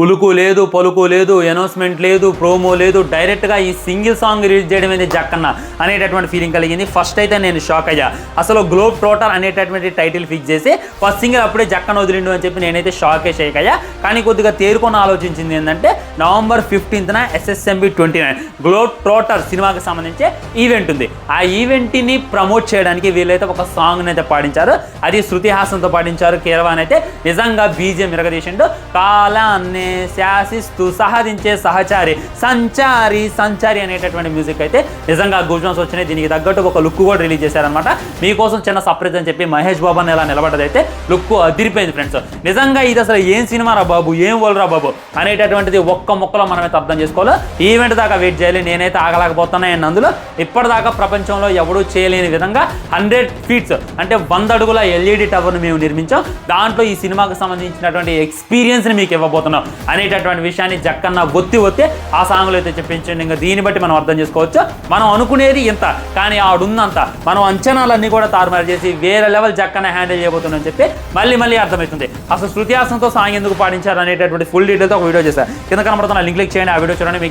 ఉలుకు లేదు పలుకు లేదు అనౌన్స్మెంట్ లేదు ప్రోమో లేదు. డైరెక్ట్గా ఈ సింగిల్ సాంగ్ రిలీజ్ చేయడం అనేది జక్కన్న అనేటటువంటి ఫీలింగ్ కలిగింది. ఫస్ట్ అయితే నేను షాక్ అయ్యా. అసలు గ్లోబ్ టోటల్ అనేటటువంటి టైటిల్ ఫిక్స్ చేసి ఫస్ట్ సింగిల్ అప్పుడే జక్కన వదిలిండు అని చెప్పి నేనైతే షాకే షేక్ అయ్యా. కానీ కొద్దిగా తేరుకొని ఆలోచించింది ఏంటంటే నవంబర్ ఫిఫ్టీన్త్న SSMB twenty nine globetrotter సినిమాకి సంబంధించి ఈవెంట్ ఉంది. ఆ ఈవెంట్ని ప్రమోట్ చేయడానికి వీళ్ళైతే ఒక సాంగ్ని అయితే పాడించారు. అది శృతి హాసన్తో పాడించారు. కేరవాన్ అయితే నిజంగా బీజియం మిరగదీసిండు కాలాన్ని శాసిస్తూ సహదించే సహచారి సంచారి సంచారి అనేటటువంటి మ్యూజిక్ అయితే నిజంగా గూజన్స్ వచ్చినాయి. దీనికి తగ్గట్టు ఒక లుక్ కూడా రిలీజ్ చేశారనమాట మీకోసం చిన్న సర్ప్రైజ్ అని చెప్పి మహేష్ బాబు అని ఎలా నిలబడ్డదైతే లుక్ అదిరిపోయింది ఫ్రెండ్స్ నిజంగా ఇది అసలు ఏం సినిమా రా బాబు? ఏం వలరా బాబు? అనేటటువంటిది ఒక్క మొక్కలో మనమైతే అర్థం చేసుకోవాలి? ఈవెంట్ దాకా వెయిట్ చేయాలి. నేనైతే ఆగలేకపోతున్నాను అందులో. ఇప్పటిదాకా ప్రపంచంలో ఎవడూ చేయలేని విధంగా హండ్రెడ్ ఫీట్స్ అంటే వంద అడుగుల ఎల్ఈడి టవర్ను మేము నిర్మించాం. దాంట్లో ఈ సినిమాకి సంబంధించినటువంటి ఎక్స్పీరియన్స్ని మీకు ఇవ్వబోతున్నాం. అనేటటువంటి విషయాన్ని జక్కన్న ఒత్తి ఒత్తి ఆ సాంగ్లో అయితే చెప్పించండి. ఇంకా దీన్ని బట్టి మనం అర్థం చేసుకోవచ్చు. మనం అనుకునేది ఇంత కానీ ఆడున్నంత మనం అంచనాలన్నీ కూడా తారుమారు చేసి వేరే లెవెల్ జక్కన్న హ్యాండిల్ చేయబోతుందని చెప్పి మళ్ళీ మళ్ళీ అర్థమవుతుంది. అసలు శృతి హాసన్తో సాంగ్ ఎందుకు పాటించారు అనేటటువంటి ఫుల్ డీటెయిల్తో ఒక వీడియో చేశారు కింద కనబడుతున్న లింక్ క్లిక్ చేయండి. ఆ వీడియో చూడండి. మీకు